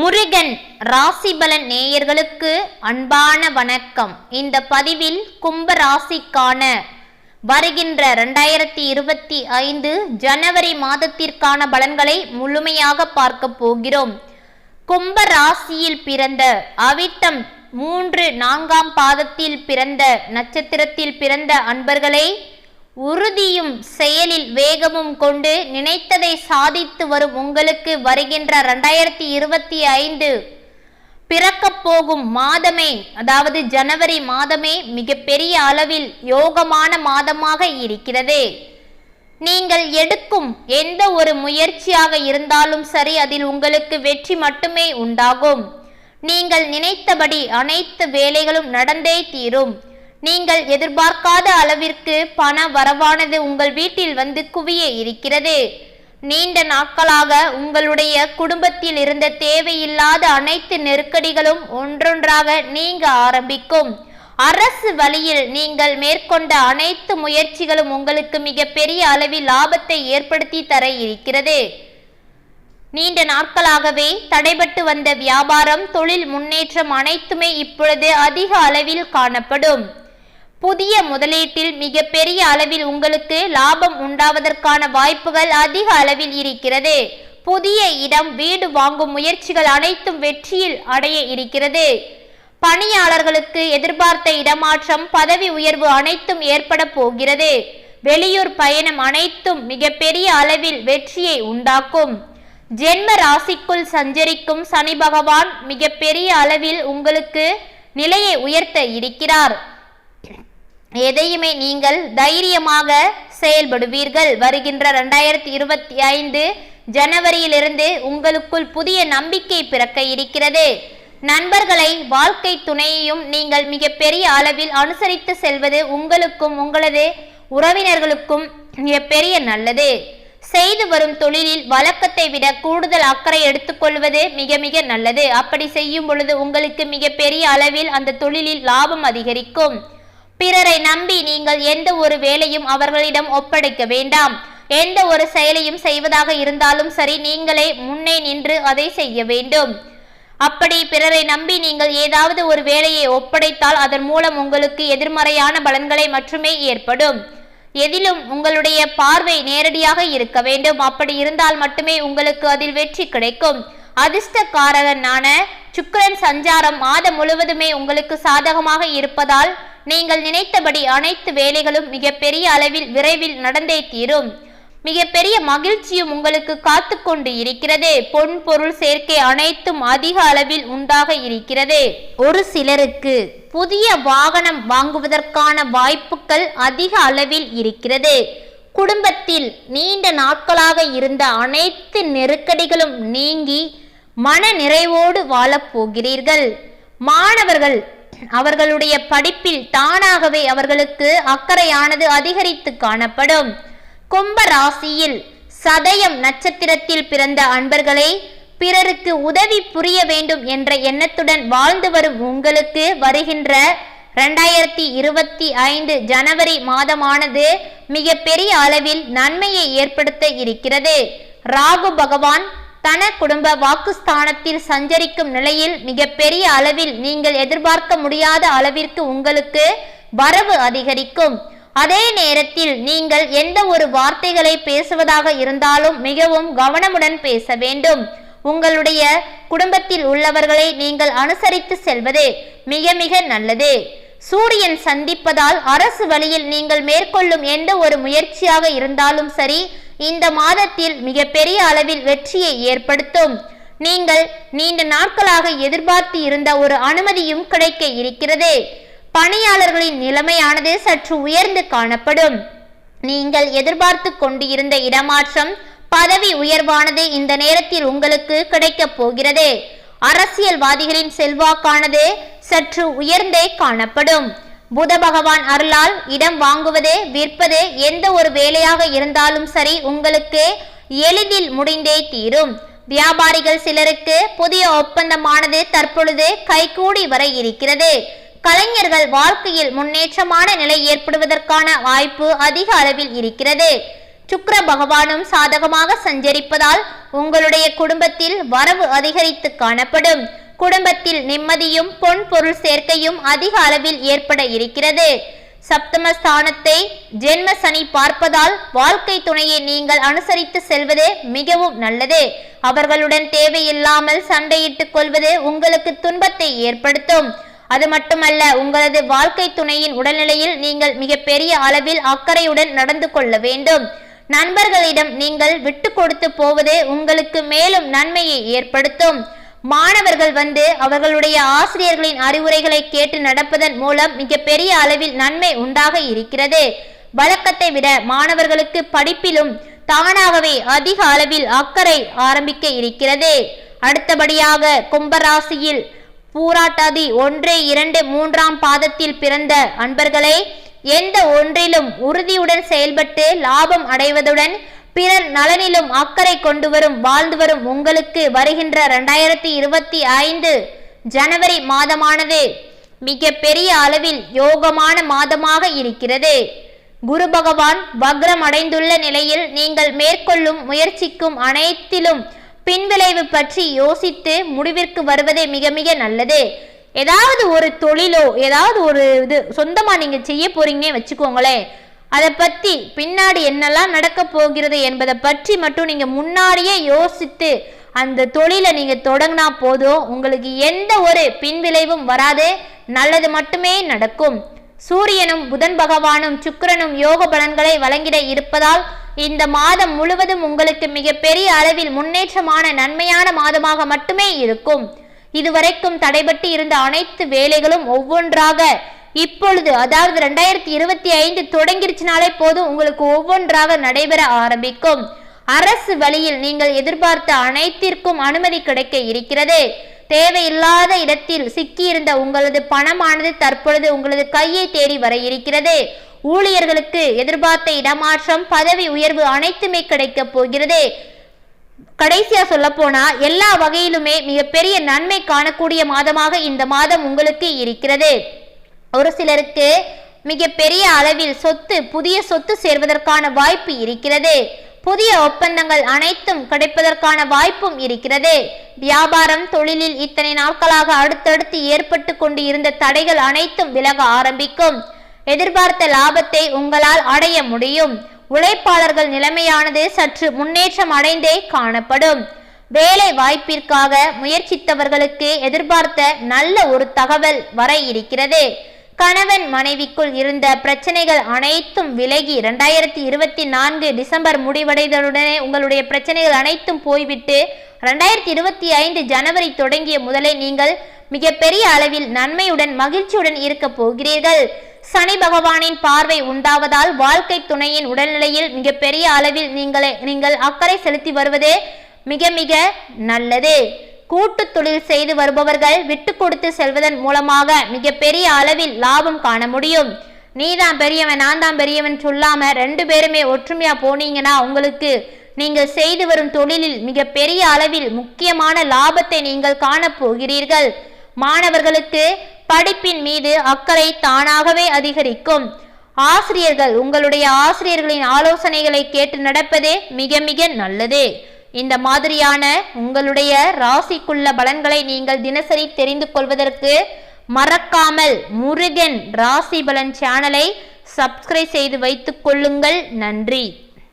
முருகன் ராசிபலன் நேயர்களுக்கு அன்பான வணக்கம். இந்த பதிவில் கும்ப ராசிக்கான வருகின்ற ரெண்டாயிரத்தி இருபத்தி ஐந்து ஜனவரி மாதத்திற்கான பலன்களை முழுமையாக பார்க்க போகிறோம். கும்ப ராசியில் பிறந்த அவிட்டம் மூன்று நான்காம் பாதத்தில் பிறந்த நட்சத்திரத்தில் பிறந்த அன்பர்களை உறுதியும் செயலில் வேகமும் கொண்டு நினைத்ததை சாதித்து வரும் உங்களுக்கு வருகின்ற ரெண்டாயிரத்தி இருபத்தி ஐந்து பிறக்கப் போகும் மாதமே அதாவது ஜனவரி மாதமே மிகப்பெரிய அளவில் யோகமான மாதமாக இருக்கிறது. நீங்கள் எடுக்கும் எந்த ஒரு முயற்சியாக இருந்தாலும் சரி அதில் உங்களுக்கு வெற்றி மட்டுமே உண்டாகும். நீங்கள் நினைத்தபடி அனைத்து வேலைகளும் நடந்தே தீரும். நீங்கள் எதிர்பார்க்காத அளவிற்கு பண வரவானது உங்கள் வீட்டில் வந்து குவிய இருக்கிறது. நீண்ட நாட்களாக உங்களுடைய குடும்பத்தில் இருந்த தேவையில்லாத அனைத்து நெருக்கடிகளும் ஒன்றொன்றாக நீங்க ஆரம்பிக்கும். அரசு வழியில் நீங்கள் மேற்கொண்ட அனைத்து முயற்சிகளும் உங்களுக்கு மிகப்பெரிய அளவில் லாபத்தை ஏற்படுத்தி தர இருக்கிறது. நீண்ட நாட்களாகவே தடைபட்டு வந்த வியாபாரம் தொழில் முன்னேற்றம் அனைத்துமே இப்பொழுது அதிக அளவில் காணப்படும். புதிய முதலீட்டில் மிகப்பெரிய அளவில் உங்களுக்கு லாபம் உண்டாவதற்கான வாய்ப்புகள் அதிக அளவில் இருக்கிறது. புதிய இடம் வீடு வாங்கும் முயற்சிகள் அனைத்தும் வெற்றியில் அடைய இருக்கிறது. பணியாளர்களுக்கு எதிர்பார்த்த இடமாற்றம் பதவி உயர்வு அனைத்தும் ஏற்பட போகிறது. வெளியூர் பயணம் அனைத்தும் மிகப்பெரிய அளவில் வெற்றியை உண்டாக்கும். ஜென்ம ராசிக்குள் சஞ்சரிக்கும் சனி பகவான் மிகப்பெரிய அளவில் உங்களுக்கு நிலையை உயர்த்த இருக்கிறார். எதையுமே நீங்கள் தைரியமாக செயல்படுவீர்கள். வருகின்ற ரெண்டாயிரத்தி இருபத்தி ஐந்து ஜனவரியிலிருந்து உங்களுக்குள் புதிய நம்பிக்கை பிறக்க இருக்கிறது. நண்பர்களை வாழ்க்கை துணையையும் நீங்கள் மிகப்பெரிய அளவில் அனுசரித்து செல்வது உங்களுக்கும் உங்களது உறவினர்களுக்கும் மிகப்பெரிய நல்லது. செய்து வரும் தொழிலில் வழக்கத்தை விட கூடுதல் அக்கறை எடுத்துக்கொள்வது மிக மிக நல்லது. அப்படி செய்யும் பொழுது உங்களுக்கு மிகப்பெரிய அளவில் அந்த தொழிலில் லாபம் அதிகரிக்கும். பிறரை நம்பி நீங்கள் எந்த ஒரு வேலையும் அவர்களிடம் ஒப்படைக்க வேண்டாம். எந்த ஒரு செயலையும் செய்வதாக இருந்தாலும் சரி நீங்களே முன்னே நின்று அதை செய்ய வேண்டும். அப்படி பிறரை நம்பி நீங்கள் ஏதாவது ஒரு வேலையை ஒப்படைத்தால் அதன் மூலம் உங்களுக்கு எதிர்மறையான பலன்களை மட்டுமே ஏற்படும். எதிலும் உங்களுடைய பார்வை நேரடியாக இருக்க வேண்டும். அப்படி இருந்தால் மட்டுமே உங்களுக்கு அதில் வெற்றி கிடைக்கும். அதிர்ஷ்டக்காரனான சுக்கரன் சஞ்சாரம் மாதம் முழுவதுமே உங்களுக்கு சாதகமாக இருப்பதால் நீங்கள் நினைத்தபடி அனைத்து வேலைகளும் மிகப்பெரிய அளவில் விரைவில் நடந்தே தீரும். மிகப்பெரிய மகிழ்ச்சியும் உங்களுக்கு காத்து கொண்டு இருக்கிறது. பொன் பொருள் சேர்க்கை அனைத்தும் அதிக அளவில் உண்டாக இருக்கிறது. ஒரு சிலருக்கு புதிய வாகனம் வாங்குவதற்கான வாய்ப்புகள் அதிக அளவில் இருக்கிறது. குடும்பத்தில் நீண்ட நாட்களாக இருந்த அனைத்து நெருக்கடிகளும் நீங்கி மன நிறைவோடு வாழப்போகிறீர்கள் மாணவர்கள் அவர்களுடைய படிப்பில் தானாகவே அவர்களுக்கு அக்கறையானது அதிகரித்து காணப்படும். கும்ப ராசியில் சதயம் நட்சத்திரத்தில் பிறந்த அன்பர்களே பிறருக்கு உதவி புரிய வேண்டும் என்ற எண்ணத்துடன் வாழ்ந்து வரும் உங்களுக்கு வருகின்ற ரெண்டாயிரத்தி இருபத்தி ஐந்து ஜனவரி மாதமானது மிக பெரிய அளவில் நன்மையை ஏற்படுத்த இருக்கிறது. ராகு பகவான் தன குடும்ப வாக்குஸ்தானத்தில் சஞ்சரிக்கும் நிலையில் மிகப்பெரிய அளவில் நீங்கள் எதிர்பார்க்க முடியாத அளவிற்கு உங்களுக்கு வரவு அதிகரிக்கும். அதே நேரத்தில் நீங்கள் எந்த ஒரு வார்த்தைகளை பேசுவதாக இருந்தாலும் மிகவும் கவனமுடன் பேச வேண்டும். உங்களுடைய குடும்பத்தில் உள்ளவர்களை நீங்கள் அனுசரித்து செல்வது மிக மிக நல்லது. சூரியன் சந்திப்பதால் அரசு வழியில் நீங்கள் மேற்கொள்ளும் எந்த ஒரு முயற்சியாக இருந்தாலும் சரி இந்த மாதத்தில் மிகப்பெரிய அளவில் வெற்றியை ஏற்படுத்தும். நீங்கள் நீண்ட நாட்களாக எதிர்பார்த்து இருந்த ஒரு அனுமதியும் கிடைக்க இருக்கிறது. பணியாளர்களின் நிலைமையானது சற்று உயர்ந்து காணப்படும். நீங்கள் எதிர்பார்த்து கொண்டு இருந்த இடமாற்றம் பதவி உயர்வானது இந்த நேரத்தில் உங்களுக்கு கிடைக்கப் போகிறது. அரசியல்வாதிகளின் செல்வாக்கானது சற்று உயர்ந்தே காணப்படும். புத பகவான் அருளால் இடம் வாங்குவது விற்பது எந்த ஒரு வேலையாக இருந்தாலும் சரி உங்களுக்கு எளிதில் முடிந்தே தீரும். வியாபாரிகள் சிலருக்கு புதிய ஒப்பந்தமானது தற்பொழுது கைகூடி வர இருக்கிறது. கலைஞர்கள் வாழ்க்கையில் முன்னேற்றமான நிலை ஏற்படுவதற்கான வாய்ப்பு அதிக அளவில் இருக்கிறது. சுக்கர பகவானும் சாதகமாக சஞ்சரிப்பதால் உங்களுடைய குடும்பத்தில் வரவு அதிகரித்து காணப்படும். குடும்பத்தில் நிம்மதியும் பொன் பொருள் சேர்க்கையும் அதிக அளவில் ஏற்பட இருக்கிறது. சப்தமஸ்தானத்தை ஜென்ம சனி பார்ப்பதால் வாழ்க்கை துணையை நீங்கள் அனுசரித்து செல்வது மிகவும் நல்லது. அவர்களுடன் தேவையில்லாமல் சண்டையிட்டுக் கொள்வது உங்களுக்கு துன்பத்தை ஏற்படுத்தும். அது மட்டுமல்ல உங்களது வாழ்க்கை துணையின் உடல்நிலையில் நீங்கள் மிகப்பெரிய அளவில் அக்கறையுடன் நடந்து கொள்ள வேண்டும். நண்பர்களிடம் நீங்கள் விட்டு கொடுத்து போவது உங்களுக்கு மேலும் நன்மையை ஏற்படுத்தும். மாணவர்கள் வந்து அவர்களுடைய ஆசிரியர்களின் அறிவுரைகளை கேட்டு நடப்பதன் மூலம் மிக பெரிய அளவில் நன்மை உண்டாக இருக்கிறது. வழக்கத்தை விட மாணவர்களுக்கு படிப்பிலும் தானாகவே அதிக அளவில் அக்கறை ஆரம்பிக்க இருக்கிறது. அடுத்தபடியாக கும்பராசியில் பூராட்டாதி ஒன்று இரண்டு மூன்றாம் பாதத்தில் பிறந்த அன்பர்களே எந்த ஒன்றிலும் உறுதியுடன் செயல்பட்டு லாபம் அடைவதுடன் பிறர் நலனிலும் அக்கறை கொண்டு வரும் வாழ்ந்து வரும் உங்களுக்கு வருகின்ற இரண்டாயிரத்தி இருபத்தி ஐந்து ஜனவரி மாதமானது மிக பெரிய அளவில் யோகமான மாதமாக இருக்கிறது. குரு பகவான் வக்ரம் அடைந்துள்ள நிலையில் நீங்கள் மேற்கொள்ளும் முயற்சிக்கும் அனைத்திலும் பின்விளைவு பற்றி யோசித்து முடிவிற்கு வருவதே மிக மிக நல்லது. ஏதாவது ஒரு தொழிலோ ஏதாவது ஒரு இது சொந்தமாக நீங்கள் செய்ய போறீங்கன்னே வச்சுக்கோங்களேன். அதை பற்றி பின்னாடி என்னெல்லாம் நடக்க போகிறது என்பதை பற்றி மட்டும் நீங்கள் முன்னாடியே யோசித்து அந்த தொழிலை நீங்கள் தொடங்கினா போதும். உங்களுக்கு எந்த ஒரு பின்விளைவும் வராது. நல்லது மட்டுமே நடக்கும். சூரியனும் புதன் பகவானும் சுக்கிரனும் யோக பலன்களை வழங்கிட இருப்பதால் இந்த மாதம் முழுவதும் உங்களுக்கு மிகப்பெரிய அளவில் முன்னேற்றமான நன்மையான மாதமாக மட்டுமே இருக்கும். இதுவரைக்கும் தடைபட்டு இருந்த அனைத்து வேலைகளும் ஒவ்வொன்றாக இப்பொழுது அதாவது ரெண்டாயிரத்தி இருபத்தி ஐந்து தொடங்கிருச்சுனாலே போதும் உங்களுக்கு ஒவ்வொன்றாக நடைபெற ஆரம்பிக்கும். அரசு வழியில் நீங்கள் எதிர்பார்த்த அனைத்திற்கும் அனுமதி கிடைக்க இருக்கிறது. தேவையில்லாத இடத்தில் சிக்கியிருந்த உங்களது பணமானது தற்பொழுது உங்களது கையை தேடி வர இருக்கிறது. ஊழியர்களுக்கு எதிர்பார்த்த இடமாற்றம் பதவி உயர்வு அனைத்துமே கிடைக்க போகிறது. கடைசியா சொல்ல போனா எல்லா வகையிலுமே மிகப்பெரிய நன்மை காணக்கூடிய மாதமாக இந்த மாதம் உங்களுக்கு இருக்கிறது. ஒரு சிலருக்கு மிக பெரிய அளவில் சொத்து புதிய சொத்து சேர்வதற்கான வாய்ப்பு இருக்கிறது. புதிய ஒப்பந்தங்கள் அனைத்தும் கிடைப்பதற்கான வாய்ப்பும் இருக்கிறது. வியாபாரம் தொழிலில் இத்தனை நாட்களாக அடுத்தடுத்து ஏற்பட்டு கொண்டு இருந்த தடைகள் அனைத்தும் விலக ஆரம்பிக்கும். எதிர்பார்த்த லாபத்தை உங்களால் அடைய முடியும். உழைப்பாளர்கள் நிலைமையானது சற்று முன்னேற்றம் அடைந்தே காணப்படும். வேலை வாய்ப்பிற்காக முயற்சித்தவர்களுக்கு எதிர்பார்த்த நல்ல ஒரு தகவல் வர இருக்கிறது. கணவன் மனைவிக்குள் இருந்த பிரச்சனைகள் அனைத்தும் விலகி ரெண்டாயிரத்தி இருபத்தி நான்கு டிசம்பர் முடிவடைதலுடனே உங்களுடைய பிரச்சனைகள் அனைத்தும் போய்விட்டு ரெண்டாயிரத்தி இருபத்தி ஐந்து ஜனவரி தொடங்கிய முதலே நீங்கள் மிகப்பெரிய அளவில் நன்மையுடன் மகிழ்ச்சியுடன் இருக்க போகிறீர்கள். சனி பகவானின் பார்வை உண்டாவதால் வாழ்க்கை துணையின் உடல்நிலையில் மிகப்பெரிய அளவில் நீங்களே நீங்கள் அக்கறை செலுத்தி வருவதே மிக மிக நல்லது. கூட்டு தொழில் செய்து வருபவர்கள் விட்டு கொடுத்து செல்வதன் மூலமாக மிக பெரிய அளவில் லாபம் காண முடியும். நீ தான் பெரியவன் நான் தான் பெரியவன் சொல்லாம ரெண்டு பேருமே ஒற்றுமையா போனீங்கன்னா உங்களுக்கு நீங்கள் செய்து வரும் தொழிலில் மிக பெரிய அளவில் முக்கியமான லாபத்தை நீங்கள் காணப்போகிறீர்கள் மாணவர்களுக்கு படிப்பின் மீது அக்கறை தானாகவே அதிகரிக்கும். ஆசிரியர்கள் உங்களுடைய ஆசிரியர்களின் ஆலோசனைகளை கேட்டு நடப்பதே மிக மிக நல்லது. இந்த மாதிரியான உங்களுடைய ராசிக்குள்ள பலன்களை நீங்கள் தினசரி தெரிந்து கொள்வதற்கு மறக்காமல் முருகன் ராசி பலன் சேனலை சப்ஸ்கிரைப் செய்து வைத்துக் கொள்ளுங்கள். நன்றி.